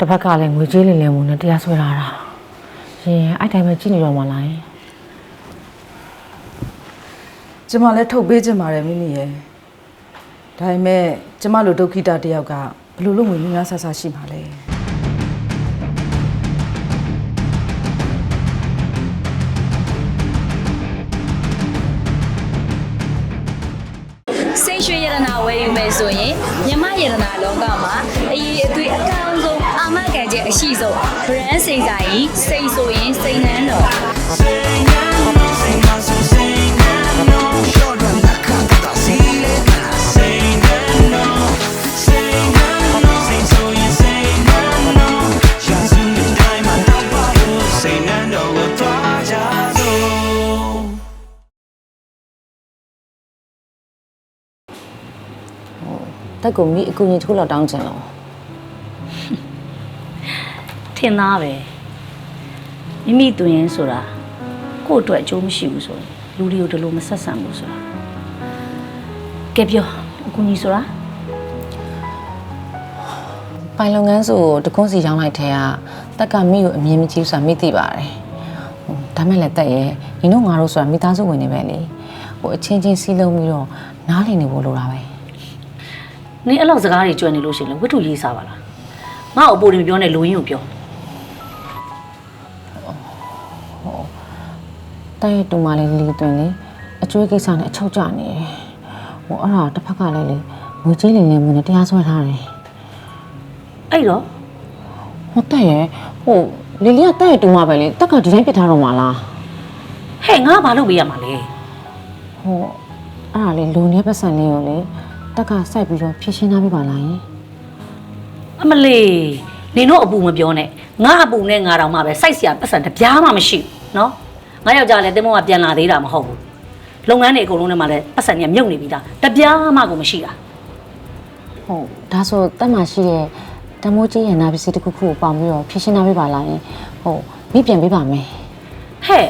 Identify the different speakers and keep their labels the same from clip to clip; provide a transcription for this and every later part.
Speaker 1: တစ်ဖက်ကလည်းငွေကြေးလင်လင်မှုနဲ့တရားစွဲလာတာရှင်အဲ့တိုင်းပဲကြည့်နေတော့မှလားယင်
Speaker 2: ကျမလည်းထုတ်ပေးခြင်းပါတယ်မိမိရဲ့ဒါပေမဲ့ကျမလိုဒုက္ခိတတယောက်ကဘယ်လိုလုပ်ငွေများများဆဆရှိမှာလဲ
Speaker 3: စိတ်ရွှေရတနာဝယ်ယူမယ်ဆိုရင်မြမရတနာလောကမှာအရေးအသွေးအကောင်းဆုံးအာမ ခံချက်အရှိဆုံး brand စိတ်ဆိုင်စိတ်ဆိုရင်စိတ်နှမ်းတော်
Speaker 1: တက်ကိုမိအကူကြီးတစ်ခုလောက်တောင်းချင်
Speaker 4: တော့ င်သားပဲမိမိတွင်ဆိုတာကိုယ့်အတွက်အကျိုးမရှိဘူးဆိုရင်လူတွေကိုဒီလိုမဆက်ဆံဘူးဆိုတာကဲပြောအကူကြီးဆိုတာ
Speaker 1: ပိုင်လုပ်ငန်းစုကိုတကွန်းစီရောင်းလိုက်တဲ့ကတက်ကမိကိုအမြင်မကြည့်ဘူးဆိုတာမိသိပါတယ်ဟိုဒါမဲ့လည်းတက်ရဲ့ညီတို့ငါတို့ဆိုတာမိသားစုဝင်နေပဲလေဟိုအချင်းချင်းစီးလုံးပြီးတော့နားလည်နေဖို့လိုတာပဲ
Speaker 4: နင်အဲ့လောက်စကားတွေကြွနေလို့ရှိရင်လည်းဝတ္ထုရေးစားပါလားငါ့အပိုတွေမပြောနဲ့လူရင်းကိုပြော
Speaker 1: တန်းရဲ့တူမလေးလီတွင်လေအကျွေးကိစ္စနဲ့အချုပ်ကျနေတယ်ဟိုအဲ့ဒါတစ်ဖက်ကလည်းလေငွေကြေးလိမ်လည်မှုနဲ့တရားစွဲထားတယ်
Speaker 4: အဲ့တော့
Speaker 1: ဟိုတက်ရဲ့ဟိုလီလီကတက်ရဲ့တူမပဲလေတက်ကဒီတိုင်းပြစ်ထားတော့မှာလား
Speaker 4: ဟဲ့ငါဘာလုပ်ပေးရမှာလဲ
Speaker 1: ဟိုအဲ့ဒါလေလူနဲ့ပတ်စံလေးကိုလေတက်ကစိုက်ပြီးတော့ဖြည့်ရှင်းထားပြပါလားယင်
Speaker 4: အမလေးနင်တို့အပူမပြောနဲ့ငါအပူနဲ့ငါတောင်မှပဲစိုက်စရာပတ်စံတပြားမှမရှိဘူးနော် ငါယောက်ျားလည်းတင်းမောကပြန်လာသေးတာမဟုတ်ဘူးလုပ်ငန်းတွေအကုန်လုံးထဲမှာလည်းပတ်စံကြီးမြုပ်နေပြီသားတစ်ပြားမှကိုမရှိတာ
Speaker 1: ဟုတ်ဒါဆိုတက်မှရှိတဲ့တမိုးကြီးရနာပစ္စည်းတစ်ခုခုကိုပေါင်ပြီးတော့ဖြည့်ရှင်းထားပြပါလားယင်ဟုတ်မိပြန်ပေးပါမယ်
Speaker 4: ဟဲ့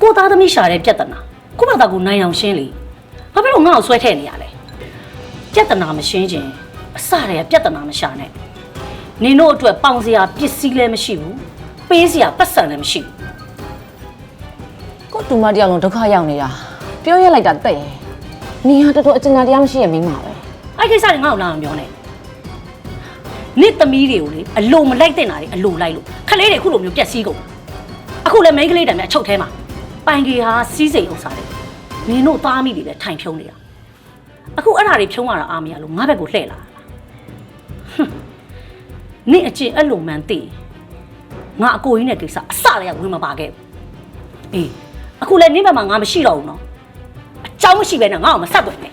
Speaker 4: ကိုသားသမီးရှာတဲ့ပြဿနာကိုမသားကိုနိုင်အောင်ရှင်းလေဘာဖြစ်လို့ငါ့ကိုဆွဲထည့်နေရလဲပြဿနာမရှင်းခြင်းအစတည်းကပြဿနာမရှာနဲ့နင်တို့အတွက်ပေါင်စရာပစ္စည်းလည်းမရှိဘူးပေးစရာပတ်စံလည်းမရှိဘူး
Speaker 1: ကိုတူမတယောက်လုံးဒုက္ခရောက်နေတာပြောရလိုက်တာတဲ့ရဲ့နေဟာတော်တော်အကျဉ်းသားတရားမရှိရဲ့မိန်းမပဲ
Speaker 4: အဲ့ဒီကိစ္စတွေငါ့ကိုလာအောင်ပြောနေနေ့သမီးတွေကိုလေအလိုမလိုက်တဲ့နာတွေအလိုလိုက်လို့ခလေးတွေအခုလိုမျိုးပြက်စီးကုန်အခုလည်းမိန်းကလေးတံမြတ်အချုပ်ထဲမှာပိုင်ကြီးဟာစီးစိမ်ဥစ္စာတွေနင်တို့သားမိတွေလည်းထိုင်ဖြုံးနေတာအခုအဲ့ဒါတွေဖြုံးရတာအားမရလို့ငါဘက်ကိုလှည့်လာတာဟွန်းနင့်အကျင့်အဲ့လိုမှန်သိရင်ငါအကိုကြီးနဲ့ကိစ္စအစလည်းဝင်မပါခဲ့ဘူးအေး အခုလည်းနင့်ဘက်မှာငါမရှိတော့ဘူးနော်အကြောင်းမရှိပဲနဲ့ငါ့ကိုမဆက်သွယ်နဲ့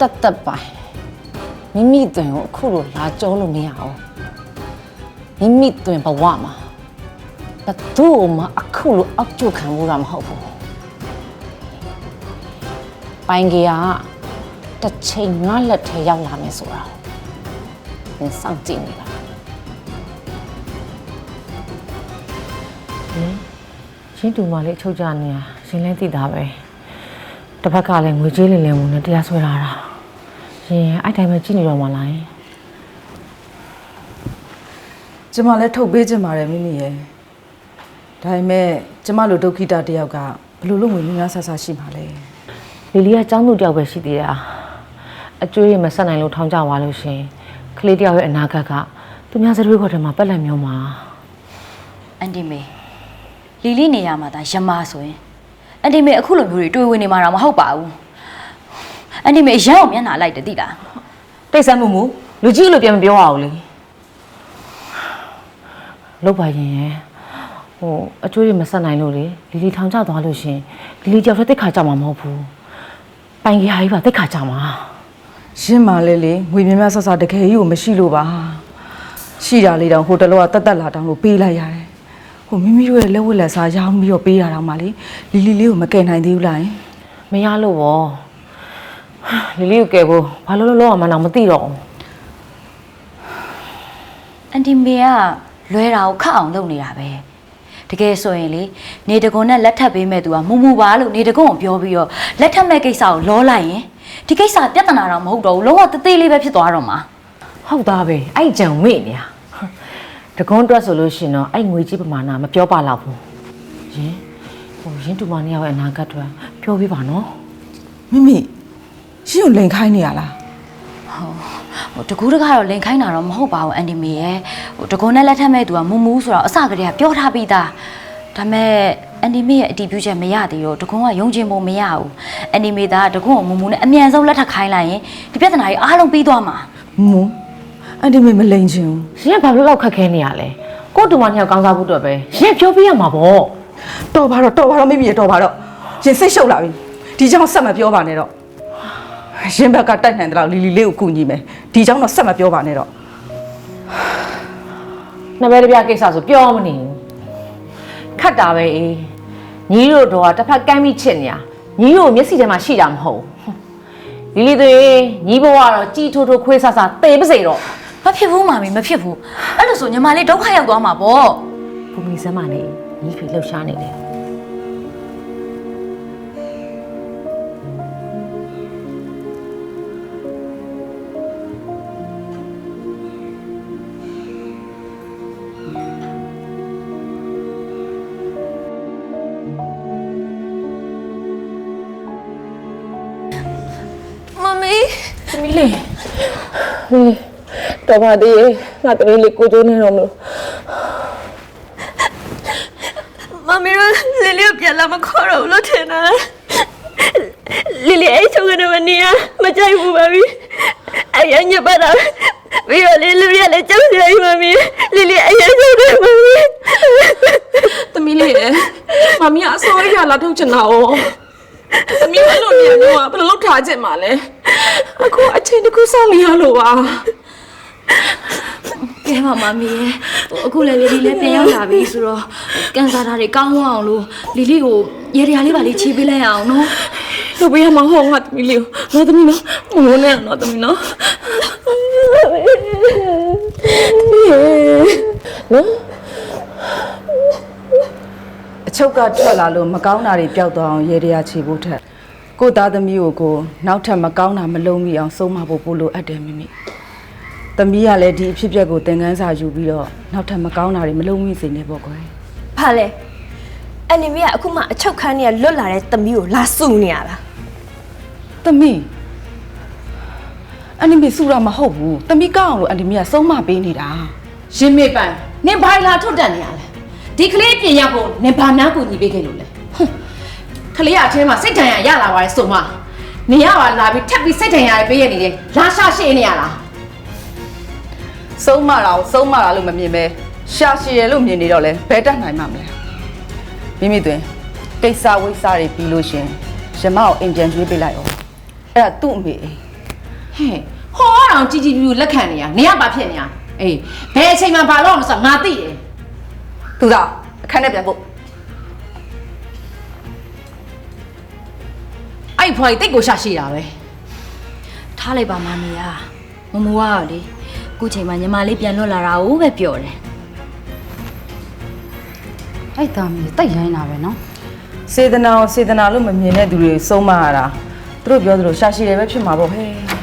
Speaker 1: တတ်တတ်ပါမိမိတွင်ကိုအခုလိုလာကြောလို့မရအောင်မိမိတွင်ဘဝမှာဘသူ့ကိုမှအခုလိုအောက်ကျခံလို့တာမဟုတ်ဘူးပိုင်ကြီးကတစ်ချိန်ငါလက်ထဲရောက်လာမယ်ဆိုတာသင်စောင့်ကြည့်နေတာ ရှင်တူမလေးအချုပ်ကြနေတာရှင်လည်းသိတာပဲတစ်ဖက်ကလည်းငွေကြေးလင်လင်မှုနဲ့တရားစွဲလာတာရှင်အဲ့တိုင်းပဲကြည့်နေတော့မှလားယင်
Speaker 2: ကျမလည်းထုတ်ပေးခြင်းပါတယ်မိမိရဲ့ဒါပေမဲ့ကျမလိုဒုက္ခိတတယောက်ကဘယ်လိုလုပ်ငွေများများဆဆရှိမှာလဲ
Speaker 1: လီလီကចောင်းသူတယောက်ပဲရှိသေးတာအကျွေးရမဆက်နိုင်လို့ထောင်းကြသွားလို့ရှင်ကလေးတယောက်ရဲ့အနာဂတ်ကသူများစရွေးခေါ်တယ်မှာပက်လက်မျိုးမှာ
Speaker 5: အန်တီမေ လီလီနေရမှာဒါယမဆိုရင်အန်တီမေအခုလိုမျိုးတွေတွေ့ဝင်နေမှာတော့မဟုတ်ပါဘူးအန်တီမေအရန်အောင်မျက်နှာလိုက်တယ်သိလား
Speaker 1: တိတ်ဆန်းမှုမူလူကြီးလို့ပြန်မပြောရအောင်လေလောက်ပါရင်ရယ်ဟိုအကျွေးရမဆက်နိုင်လို့လေလီလီထောင်းကြသွားလို့ရှင်လီလီတယောက်တည်းတိတ်ခါကြမှာမဟုတ်ဘူးပိုင်ကြီးဟာကြီးပါတိတ်ခါကြမှာ
Speaker 2: ရှင်းပါလေလေငွေများများဆဆတကယ်ကြီးကိုမရှိလို့ပါရှိတာလေးတောင်ဟိုတလောကတက်တက်လာတောင်လို့ပေးလိုက်ရတယ် ဟိုမိမိတို့ရဲ့လက်ဝတ်လက်စားရောင်းပြီးတော့ပေးရတာမှလေလီလီလေးကိုမကယ်နိုင်သေးဘူးလားယင်
Speaker 1: မရလို့ဗောလီလီကိုကယ်ဖို့ဘာလို့လို့လောက်အောင်မနာမသိတော့ဘူး
Speaker 5: အန်တီမေကလွဲတာကိုခတ်အောင်လုပ်နေတာပဲတကယ်ဆိုရင်လေနေတကွန်နဲ့လက်ထပ်ပေးမဲ့သူကမူမူပါလို့နေတကွန်ကိုပြောပြီးတော့လက်ထပ်မဲ့ကိစ္စကိုလောလိုက်ရင်ဒီကိစ္စပြဿနာတော့မဟုတ်တော့ဘူးလုံးဝတသေးလေးပဲဖြစ်သွားတော့မှာ
Speaker 1: ဟုတ်သားပဲအဲ့ကြံမေ့နေရ တကုန်းအတွက်ဆိုလို့ရှရင်တော့အဲ့ငွေကြီးပမာဏမပြောပါတော့ဘူးရင်ဟိုရင်တူမနှစ်ယောက်ရဲ့အနာဂတ်အတွက်ပြောပြပါနော်
Speaker 2: မိမိရှင်းကိုလိန်ခိုင်းနေရလား
Speaker 5: ဟိုတကူးတကားတော့လင်ခိုင်းတာတော့မဟုတ်ပါဘူးအန်တီမေရဲ့ဟိုတကုန်းနဲ့လက်ထက်မဲ့သူကမူမူဆိုတော့အစကတည်းကပြောထားပြီးသားဒါမဲ့အန်တီမေရဲ့အတီးပြုချက်မရသေးတော့တကုန်းကယုံချင်ဖို့မရဘူးအန်တီမေသားတကုန်းကိုမူမူနဲ့အမြန်ဆုံးလက်ထပ်ခိုင်းလိုက်ရင်ဒီပြဿနာကြီးအားလုံးပြီးသွားမှာ
Speaker 2: မူ အန်တီမေမလိန်ချင်ဘူး
Speaker 1: ရှင်ကဘာလို့လောက်ခက်ခဲနေရလဲကို့တူမနှစ်ယောက်ကောင်းစားဖို့အတွက်ပဲရှင်ပြောပြရမှာပေါ့
Speaker 2: တော်ပါတော့တော်ပါတော့မိမိရတော်ပါတော့ရင်စိတ်ရှုပ်လာပြီဒီကြောင့်ဆက်မပြောပါနဲ့တော့ရင်ဘက်ကတိုက်နိုင်တယ်လို့လီလီလေးကိုကူညီမယ်ဒီကြောင့်တော့ဆက်မပြောပါနဲ့တော့
Speaker 1: နှစ်ဘဲတစ်ပြားကိစ္စဆိုပြောမနေဘူးခတ်တာပဲအေးညီတို့တော့တစ်ဖက်ကမ်းပြီးချစ်နေရညီတို့မျက်စိထဲမှာရှိတာမဟုတ်ဘူးလီလီတွေညီဘဝကတော့ជីထိုးထိုးခွေးဆဆသေပါစေတော့
Speaker 5: မဖြစ်ဘူးမာမီမဖြစ်ဘူးအဲ့လိုဆိုညီမလေးဒုက္ခရောက်သွားမှာပေါ့
Speaker 1: ဘူမီစမ်းမနေညီဖေလှုပ်ရှားနေတယ်
Speaker 6: မမီ
Speaker 1: သမီးလေးဟေး တော်ပါသေးရဲ့ငါသမီးလေးကိုကျိုးနေတော့မလို့
Speaker 6: မမီတို့လီလီကိုပြန်လာမခေါ်တော့ဘူးလို့ထင်တာလီလီအဲ့ချုံကနေမနေရမကြိုက်ဘူးမမီအဲ့ရညပ်ပါတာပြီးတော့လေလူရလည်းကြောက်ကြရမမီလီလီအဲ့ရချုံနေမမီ
Speaker 7: သမီးလေးရယ်မမီကအစောရလာထုတ်ချင်တာ哦သမီးအဲ့လိုနေမျိုးကဘယ်လိုလုပ်ထားချင်မှာလဲအခုအချိန်တစ်ခုစောင့်နေရလို့ပါ
Speaker 5: ကဲပါမမီရဲ့ဟိုအခုလည်းလီလီလည်းပြန်ရောက်လာပြီဆိုတော့ကန်ဆာတာတွေကောင်းအောင်လို့လီလီကိုရေရရလေးပါလေးခြေပေးလိုက်အောင်နော်
Speaker 7: လုပ်ပေးရမှာဟောငါသမီးလေးကိုငါသမီးနော်မငုံနဲ့နော်သမီးနော်
Speaker 2: အချုပ်ကထွက်လာလို့မကောင်းတာတွေပျောက်သွားအောင်ရေတရာချေဖို့ထက်ကိုယ့်သားသမီးကိုကိုနောက်ထပ်မကောင်းတာမလုံးမိအောင်ဆုံးမဖို့ပို့လို့အပ်တယ်မိမိ သမီးကလည်းဒီအဖြစ်အပျက်ကိုသင်ခန်းစာယူပြီးတော့နောက်ထပ်မကောင်းတာတွေမလုံးမိစေနဲ့ပေါ့ကွယ်
Speaker 6: ဘာလဲအန်နီမီကအခုမှအချုပ်ခန်းကြီးကလွတ်လာတဲ့သမီးကိုလာစုနေရတာ
Speaker 2: သမီးအန်နီမီစူတာမဟုတ်ဘူးသမီးကောင်းအောင်လို့အန်နီမီကဆုံးမပေးနေတာ
Speaker 1: ရှင်မေပန်နင်ဘာလာထုတ်တက်နေရလဲဒီကလေးပြင်ရဖို့နင်ဘာများကူညီပေးခဲ့လို့လဲဟွန်းကလေးအထဲမှာစိတ်ဒဏ်ရာရလာပါတယ်ဆိုမှနေရပါလာပြီးထပ်ပြီးစိတ်ဒဏ်ရာတွေပေးရနေတယ်လာရှာရှေ့နေရလား
Speaker 2: ဆုံးမတာကိုဆုံးမတာလို့မမြင်ပဲရှာရှည်ရလို့မြင်နေတော့လဲဘယ်တတ်နိုင်မှာမလဲမိမိတွင်ကိစ္စဝိစ္စတွေပြီးလို့ရှရင်ရမကိုအိမ်ပြန်ကျွေးပေးလိုက်အောင်အဲ့ဒါသူ့အမေအိမ်
Speaker 1: ဟဲ့ဟောအောင်ជីជីပြူလက်ခံနေရနေရပါဖြစ်နေရအေးဘယ်အချိန်မှဘာလို့မဆိုငါသိတယ်
Speaker 2: သူသာအခန်းထဲပြန်ဖို့
Speaker 1: အဲ့ဖွာကြီးတိတ်ကိုရှာရှိတာပဲ
Speaker 5: ထားလိုက်ပါမမီယာမမူကတော့လေအ ခုချိန်မှာညီမလေးပြန်လွတ်လာတာကိုပဲပြောတယ်
Speaker 8: အဲ့သားမီးတိတ်ရိုင်းတာပဲနော်
Speaker 2: စေတနာကိုစေတနာလို့မမြင်တဲ့သူတွေဆုံးမရတာသူတို့ပြောသလိုရှာရှည်တယ်ပဲဖြစ်မှာပေါ့ဟဲ့